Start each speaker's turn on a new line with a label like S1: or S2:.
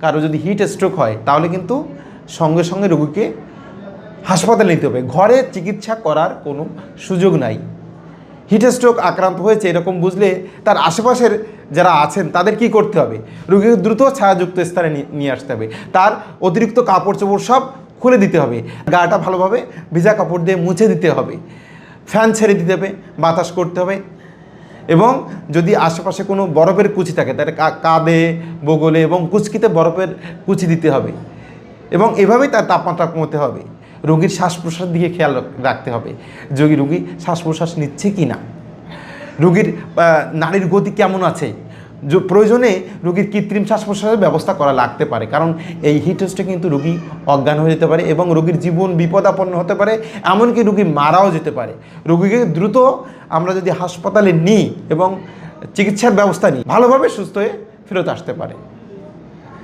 S1: কারও যদি heat stroke হয়, তাহলে কিন্তু সঙ্গে সঙ্গে রোগীকে হাসপাতালে নিতে হবে। ঘরে চিকিৎসা করার কোনো সুযোগ নাই। হিট স্ট্রোক আক্রান্ত হয়েছে এরকম বুঝলে তার আশেপাশের যারা আছেন, তাদের কি করতে হবে? রোগীকে দ্রুত ছায়াযুক্ত স্থানে নিয়ে- আসতে হবে। তার অতিরিক্ত কাপড় চোপড় সব খুলে দিতে হবে। গাটা ভালোভাবে ভিজা কাপড় দিয়ে মুছে দিতে হবে। ফ্যান ছেড়ে দিতে হবে, বাতাস করতে হবে। এবং যদি আশেপাশে কোনো বরফের কুচি থাকে, তাহলে কাঁধে, বগলে এবং কুচকিতে বরফের কুচি দিতে হবে। এবং এভাবেই তার তাপমাত্রা কমাতে হবে। রোগীর শ্বাস প্রশ্বাস দিকে খেয়াল রাখতে হবে যোগী রোগী শ্বাস প্রশ্বাস নিচ্ছে কি না রোগীর নারীর গতি কেমন আছে? প্রয়োজনে রোগীর কৃত্রিম শ্বাস প্রশ্বাসের ব্যবস্থা করা লাগতে পারে, কারণ এই হিটস্টে কিন্তু রোগী অজ্ঞান হয়ে যেতে পারে এবং রোগীর জীবন বিপদাপন্ন হতে পারে, এমনকি রোগী মারাও যেতে পারে। রোগীকে দ্রুত আমরা যদি হাসপাতালে নিই এবং চিকিৎসার ব্যবস্থা নিই, ভালোভাবে সুস্থ হয়ে ফেরত আসতে পারে।